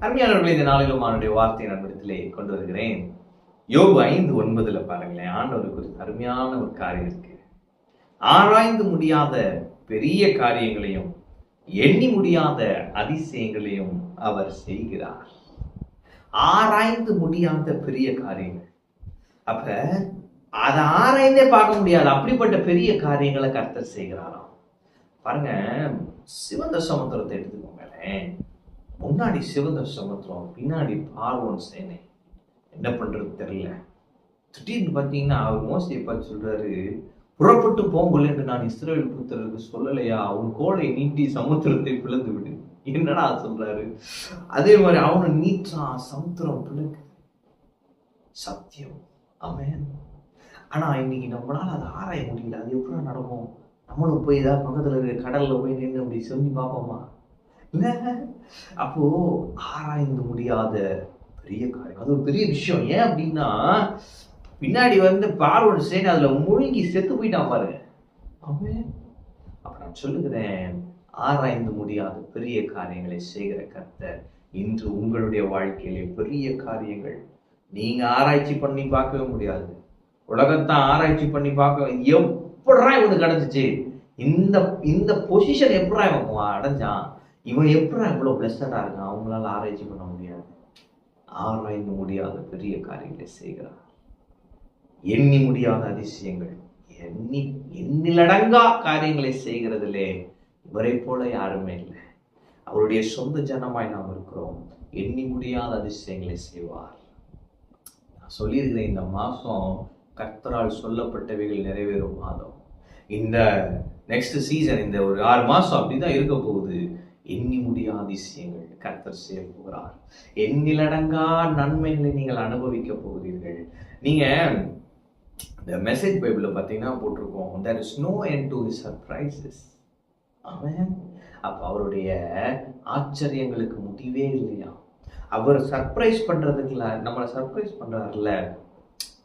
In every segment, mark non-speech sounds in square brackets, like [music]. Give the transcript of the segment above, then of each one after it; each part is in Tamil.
அருமையானவர்களை இந்த நாளிலும் அவனுடைய வார்த்தையை நண்படத்திலே கொண்டு வருகிறேன். யோபு ஐந்து ஒன்பதுல பாருங்களேன் ஆண்டவர் குறித்து அருமையான ஒரு காரியம் இருக்கு. ஆராய்ந்து முடியாத பெரிய காரியங்களையும் எண்ணி முடியாத அதிசயங்களையும் அவர் செய்கிறார். ஆராய்ந்து முடியாத பெரிய காரியங்கள். அப்ப அதை ஆராய்ந்தே பார்க்க முடியாது. அப்படிப்பட்ட பெரிய காரியங்களை கர்த்தர் செய்கிறாராம். பாருங்க சிவந்த சமுத்திரத்தை எடுத்துக்கோங்களேன். முன்னாடி சிவந்த சமுத்திரம் பின்னாடி பார்வன் சேனை. என்ன பண்ணுறது தெரியல. திடீர்னு பார்த்தீங்கன்னா அவர் மோசையை பார்த்து சொல்கிறாரு புறப்பட்டு போங்கள் என்று நான் இஸ்ரேல் புத்தருக்கு சொல்லலையா? அவன் கோடை நீட்டி சமுத்திரத்தை பிளந்து விடு. என்னடா சொல்றாரு? அதே மாதிரி அவனை நீட்டான் சமுத்திரம் பிளக்கு சத்தியம். அவன் ஆனா இன்னைக்கு நம்மளால அதை ஆராய முடியல. அது எப்படி நடக்கும்? நம்மளும் போய் ஏதாவது பக்கத்துல இருக்க கடல்ல போய் நின்று அப்படி செஞ்சு பார்ப்போமா? [laughs] அப்போ ஆராய்ந்து முடியாத பெரிய காரியம். அது ஒரு பெரிய விஷயம். ஏன் அப்படின்னா பின்னாடி வந்து பார்வோட சேனை அதுல முழுங்கி செத்து போயிட்டான் பாருங்க. அவன் அப்ப நான் சொல்லுகிறேன் ஆராய்ந்து முடியாத பெரிய காரியங்களை செய்கிற கர்த்தர் இன்று உங்களுடைய வாழ்க்கையிலே பெரிய காரியங்கள். நீங்க ஆராய்ச்சி பண்ணி பார்க்கவே முடியாது. உலகத்தை ஆராய்ச்சி பண்ணி பார்க்க எப்படா இவனுக்கு கிடைச்சிச்சு இந்த இந்த பொசிஷன் எப்படா இவன் அடைஞ்சான்? இவன் எப்படா இவ்வளோ பிளஸடா இருக்கான்? அவங்களால ஆராய்ச்சி பண்ண முடியாது. ஆராய்ந்து முடியாத பெரிய காரியங்களை செய்கிறார் எண்ணி முடியாத அதிசயங்கள். எண்ணி எண்ணிலடங்கா காரியங்களை செய்கிறதிலே இவரை போல யாருமே இல்லை. அவருடைய சொந்த ஜனமாய் நாம் இருக்கிறோம். எண்ணி முடியாத அதிசயங்களை செய்வார். நான் சொல்லியிருக்கிறேன் இந்த மாதம் கர்த்தரால் சொல்லப்பட்டவைகள் நிறைவேறும் மாதம். இந்த நெக்ஸ்ட் சீசன் இந்த ஒரு ஆறு மாதம் அப்படிதான் இருக்க போகுது. எண்ணி முடியாத அதிசயங்கள் கர்த்தர் செய்ய போகிறார் எண்ணிலடங்கா நன்மைகளை நீங்கள் அனுபவிக்க போகிறீர்கள். நீங்க இந்த மெசேஜ் பைபிளில் பார்த்தீங்கன்னா போட்டிருக்கோம். There is no end to his surprises அவன் அப்போ அவருடைய ஆச்சரியங்களுக்கு முடிவே இல்லையா? அவர் சர்ப்ரைஸ் பண்றதுக்குல நம்மளை சர்ப்ரைஸ் பண்ணுறாருல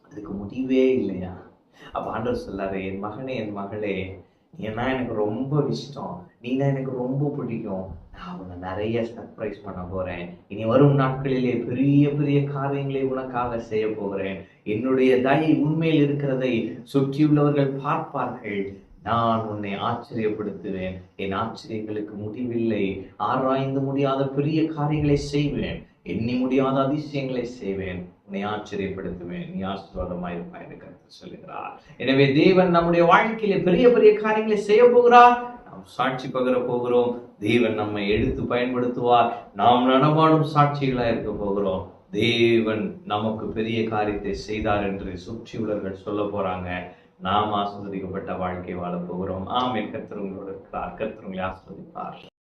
அதுக்கு முடிவே இல்லையா? அப்போ ஆண்டவர் சொல்லாரு என் மகனே என் மகளே ஏன்னா எனக்கு ரொம்ப இஷ்டம். நீ தான் எனக்கு ரொம்ப பிடிக்கும். நான் உன்னை நிறைய சர்ப்ரைஸ் பண்ண போறேன். இனி வரும் நாட்களிலே பெரிய பெரிய காரியங்களை உனக்காக செய்ய போகிறேன். என்னுடைய தயை உண்மையில் இருக்கிறதை சுற்றியுள்ளவர்கள் பார்ப்பார்கள். நான் உன்னை ஆச்சரியப்படுத்துவேன். என் ஆச்சரியங்களுக்கு முடிவில்லை. ஆராய்ந்து முடியாத பெரிய காரியங்களை செய்வேன். எண்ணி முடியாத அதிசயங்களை செய்வேன். உன்னை ஆச்சரியப்படுத்துவேன். நீ ஆசீர்வாதமாயிருப்பாய் என்று கருத்து சொல்லுகிறார். எனவே தேவன் நம்முடைய வாழ்க்கையில பெரிய பெரிய காரியங்களை செய்ய போகிறார். நாம் சாட்சி பகிர போகிறோம். தேவன் நம்மை எடுத்து பயன்படுத்துவார். நாம் நடமாடும் சாட்சிகளா இருக்க போகிறோம். தேவன் நமக்கு பெரிய காரியத்தை செய்தார் என்று சுற்றியுள்ளவர்கள் சொல்ல போறாங்க. நாம் ஆஸ்வதிக்கப்பட்ட வாழ்க்கை வாழ போகிறோம். ஆமென். கர்த்தர் உங்களோடு இருக்கிறார் கத்திரங்களை ஆஸ்வதிப்பார்